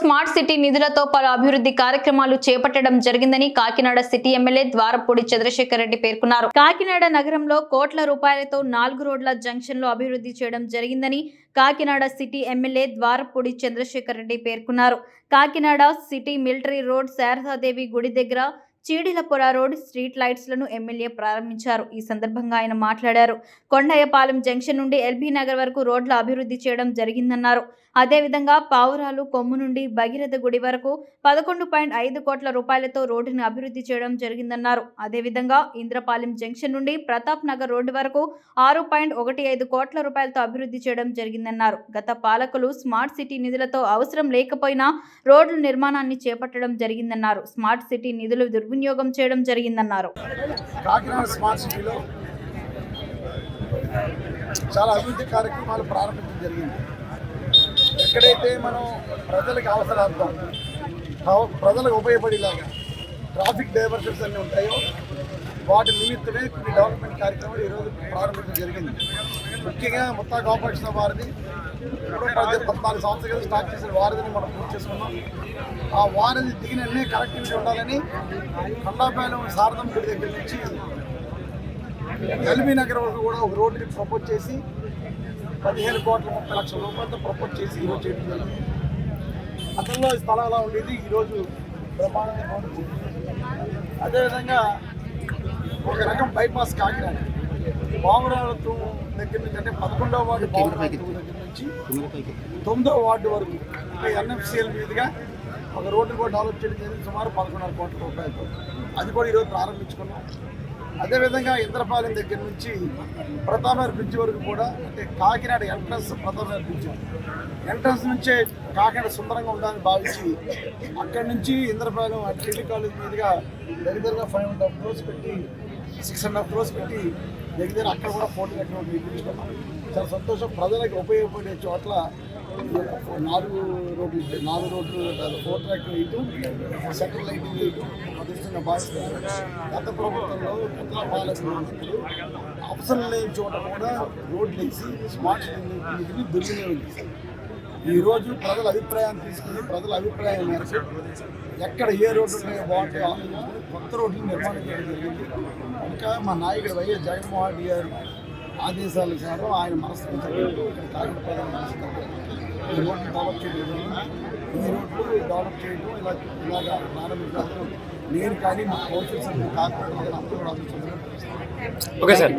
Smart city నిధులతో పలు అభివృద్ధి కార్యక్రమాలు చేపట్టడం జరిగిందని కాకినాడ సిటీ ఎమ్మెల్యే ద్వారపూడి చంద్రశేఖర్ రెడ్డి పేర్కొన్నారు. కాకినాడ నగరంలో కోట్ల రూపాయలతో నాలుగు రోడ్ల జంక్షన్లో అభివృద్ధి చేయడం జరిగిందని కాకినాడ సిటీ ఎమ్మెల్యే ద్వారపూడి చంద్రశేఖర్ రెడ్డి పేర్కొన్నారు. Kakinada city military road Sharadadevi గుడి దగ్గర చీడిలపుర రోడ్ స్ట్రీట్ లైట్స్లను ఎమ్మెల్యే ప్రారంభించారు. ఈ సందర్భంగా ఆయన మాట్లాడారు. కొండయ్యపాలెం జంక్షన్ నుండి ఎల్బీ నగర్ వరకు రోడ్ల అభివృద్ధి చేయడం జరిగిందన్నారు. అదేవిధంగా పావురాలు కొమ్ము నుండి భగీరథ గుడి వరకు పదకొండు పాయింట్ ఐదు కోట్ల రూపాయలతో రోడ్డును అభివృద్ధి చేయడం జరిగిందన్నారు. అదేవిధంగా ఇంద్రపాలెం జంక్షన్ నుండి ప్రతాప్ నగర్ రోడ్డు వరకు ఆరు పాయింట్ ఒకటి ఐదు కోట్ల రూపాయలతో అభివృద్ధి చేయడం జరిగిందన్నారు. గత పాలకులు స్మార్ట్ సిటీ నిధులతో అవసరం లేకపోయినా రోడ్ల నిర్మాణాన్ని చేపట్టడం జరిగిందన్నారు. స్మార్ట్ సిటీ నిధులు దుర్వినియోగం చేయడం జరిగిందన్నారు. స్మార్ట్ సిటీలో చాలా అభివృద్ధి కార్యక్రమాలు ప్రారంభించడం జరిగింది. ఎక్కడైతే మనం ప్రజలకు అవసరార్థం ప్రజలకు ఉపయోగపడేలాగా ట్రాఫిక్ డైవర్షన్స్ అన్నీ ఉంటాయో వాటి నిమిత్తమే కొన్ని డెవలప్మెంట్ కార్యక్రమాలు ఈరోజు ప్రారంభించడం జరిగింది. ముఖ్యంగా ముత్తా కాంప్లెక్స్ వారిది. ఇప్పుడు పద్నాలుగు సంవత్సరాలు స్టార్ట్ చేసిన వారిని మనం పూర్తి చేసుకున్నాం. ఆ వారిది దిగిన వెంటనే కనెక్టివిటీ ఉండాలని కొండాపాలెం శారదం గుడి దగ్గర నుంచి ఎల్బీ నగర్ వరకు కూడా ఒక రోడ్డుని ప్రపోజ్ చేసి పదిహేను కోట్ల ముప్పై లక్షల రూపాయలతో ప్రపోజ్ చేసి ఈరోజు చేయడం జరిగింది. అతనిలో ఈ స్థలం ఎలా ఉండేది ఈరోజు బ్రహ్మాండంగా అదేవిధంగా ఒక రకం బైపాస్ కాకినాడ. బామరాలతో దగ్గర నుంచి అంటే పదకొండవ వార్డు బామరాలతో దగ్గర నుంచి తొమ్మిదవ వార్డు వరకు ఎన్ఎఫ్సిఎల్ మీదుగా ఒక రోడ్డు కూడా డెవలప్ చేయడం జరిగింది సుమారు పదకొండున్నర కోట్ల రూపాయలతో. అది కూడా ఈరోజు ప్రారంభించుకున్నాం. అదేవిధంగా ఇంద్రపాలెం దగ్గర నుంచి ప్రతాపనగర్ బ్రిడ్జ్ వరకు కూడా అంటే Kakinada entrance Prathapnagar bridge. Entrance నుంచే కాకినాడ సుందరంగా ఉండాలని భావించి అక్కడి నుంచి ఇంద్రపాలెం అటు కాలేజ్ మీదుగా దగ్గరగా ఫైవ్ హాఫ్ క్రోర్స్ పెట్టి సిక్స్ అండ్ హాఫ్ క్రోర్స్ పెట్టి దగ్గర అక్కడ కూడా ఫోటో కట్టినట్టు నిర్మించుకున్నాం చాలా సంతోషం. ప్రజలకు ఉపయోగపడే చోట్ల నాలుగు రోడ్లు నాలుగు రోడ్లు ఫోర్ ట్రాక్ ఇటు సెంట్రల్ లైటింగ్ ఇటు అదృష్టంగా భావిస్తున్నారు గత ప్రభుత్వంలో గత పాలకులు అవసరం లేని చోట కూడా రోడ్లు వేసి స్మార్ట్ నిధిని దుర్వినియోగం చేశారు ఈరోజు ప్రజల అభిప్రాయాన్ని తీసుకుని ప్రజల అభిప్రాయం మేరకు ఎక్కడ ఏ రోడ్లు ఉన్నాయో బాగుంటాయో ఆలోచించుకుని కొత్త రోడ్లు నిర్మాణం చేయడం జరిగింది. ఇంకా మా నాయకుడు వైఎస్ జగన్మోహన్ రెడ్డి గారు ఆదేశాల సారం ఆయన మనసుకు తగ్గట్టు ఇక్కడ కాకినాడ ఈ రోడ్లు డెవలప్ చేయడం ఈ రోడ్లు డెవలప్ చేయడం ఇలా ఇలాగా ప్రారంభించడం నేను కానీ మా కౌన్సిల్ సభ్యులు కాకినాడ అందరూ కూడా ఓకే సార్.